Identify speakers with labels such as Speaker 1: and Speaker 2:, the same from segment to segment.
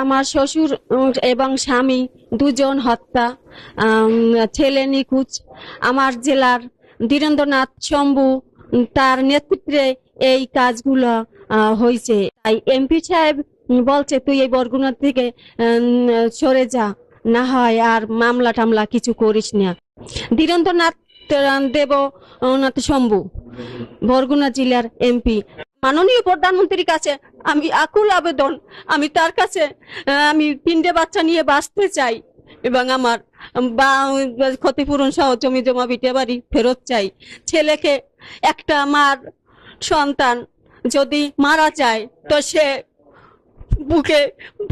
Speaker 1: আমার শ্বশুর এবং স্বামী দুজন হত্যা ছেলে নিখোঁজ। আমার জেলার ধীরেন্দ্রনাথ শম্ভু তার নেতৃত্বে এই কাজগুলো হয়েছে। তাই এমপি সাহেব বলছে, তুই এই বরগুনা থেকে সরে যা। না হয় আর মামলা টামলা কিছু করিস না। ধীরেন্দ্রনাথ আহ, দেবনাথ শম্ভু বরগুনা জেলার এমপি। মাননীয় প্রধানমন্ত্রীর কাছে আমি আকুল আবেদন আমি তার কাছে আমি তিনটে বাচ্চা নিয়ে বাঁচতে চাই এবং আমার বা ক্ষতিপূরণ সহ জমি জমা বিটে বাড়ি ফেরত চাই। ছেলেকে একটা মার সন্তান যদি মারা যায় তো সে বুকে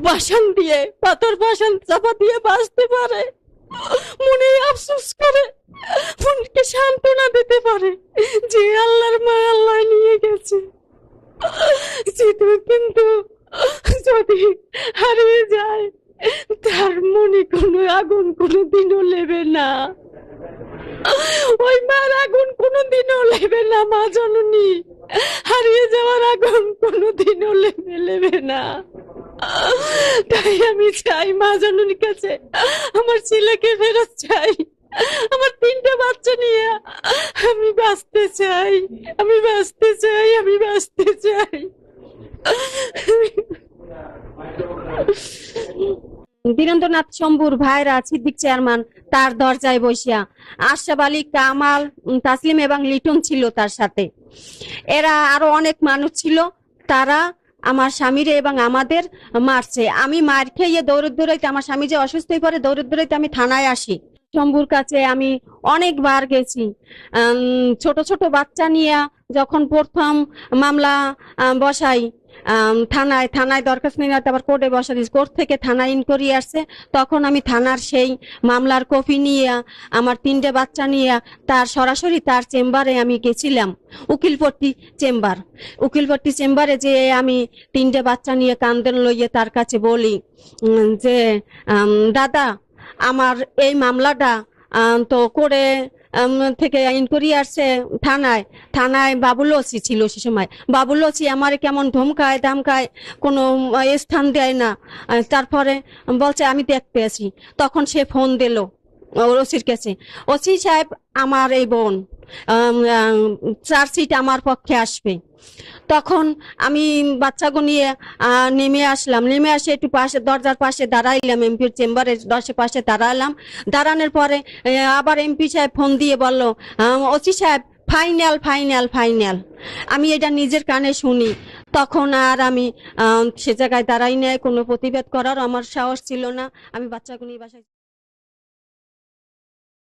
Speaker 1: বাসন দিয়ে পাথর বাসন চাপা দিয়ে বাঁচতে পারে। মনে আফসোস করে। মনকে সান্ত্বনা দিতে পারে যে আল্লাহর মা আল্লাহ নিয়ে গেছে। কিন্তু যদি হারিয়ে যায়, তার মনে কোনো আগুন কোনো দিনও লেবে না। ওই মার আগুন কোনো দিনও লেবে না, মা জননী। হারিয়ে যাওয়ার আগুন কোনো দিনও লেবে লেবে না। তাই আমি চাই মা জননীর কাছে। আমার ছেলেকে ফেরত চাই। আমার তিনটে বাচ্চা নিয়ে আমি বাঁচতে চাই। আমি বাঁচতে চাই, আমি বাঁচতে চাই। বীরেন্দ্রনাথ শম্ভুর ভাইরা সিদ্দিক চেয়ারম্যান, তার দরজায় বসিয়া আশরাফ আলী, কামাল তাসলিম এবং লিটন ছিল তার সাথে। এরা আরও অনেক মানুষ ছিল। তারা আমার স্বামীরে এবং আমাদের মারছে। আমি মার খেয়ে দৌড়ে দৌড়াইতে আমার স্বামী যে অসুস্থ হয়ে পড়ে দৌড়ে দৌড়াইতে আমি থানায় আসি। শম্ভুর কাছে আমি অনেকবার গেছি। ছোট ছোট বাচ্চা নিয়ে যখন প্রথম মামলা বসাই থানায় থানায় দরখাস্ত নিয়ে তারপর কোর্টে বসা দিয়েছি কোর্ট থেকে থানায় ইনকোয়ারি আসছে। তখন আমি থানার সেই মামলার কপি নিয়ে, আমার তিনটে বাচ্চা নিয়ে তার সরাসরি তার চেম্বারে আমি গেছিলাম, উকিলপট্টি চেম্বার। উকিলপট্টি চেম্বারে যে আমি তিনটে বাচ্চা নিয়ে কান্দন লইয়ে তার কাছে বলি যে দাদা আমার এই মামলাটা তো করে থেকে ইনকোয়ারি আসছে থানায়। থানায় বাবুল ওসি ছিল সে সময়। বাবুল ওসি আমার কেমন ধমকায়, ধামকায়, কোনো স্থান দেয় না। তারপরে বলছে, আমি দেখতে আসি তখন সে ফোন দিল ওসির কাছে। ওসি সাহেব, আমার এই বোন। চার্জশিট আমার পক্ষে আসবে। তখন আমি বাচ্চাগো নিয়ে নেমে আসলাম। নেমে আসে একটু পাশে, দরজার পাশে দাঁড়াইলাম এমপির চেম্বারের দশে পাশে দাঁড়ালাম। দাঁড়ানোর পরে আবার এমপি সাহেব ফোন দিয়ে বলল ওসি সাহেব, ফাইনাল ফাইনাল ফাইনাল। আমি এটা নিজের কানে শুনি। তখন আর আমি সে জায়গায় দাঁড়াই নাই। কোনো প্রতিবাদ করার আমার সাহস ছিল না। আমি বাচ্চাকে নিয়ে বাসায়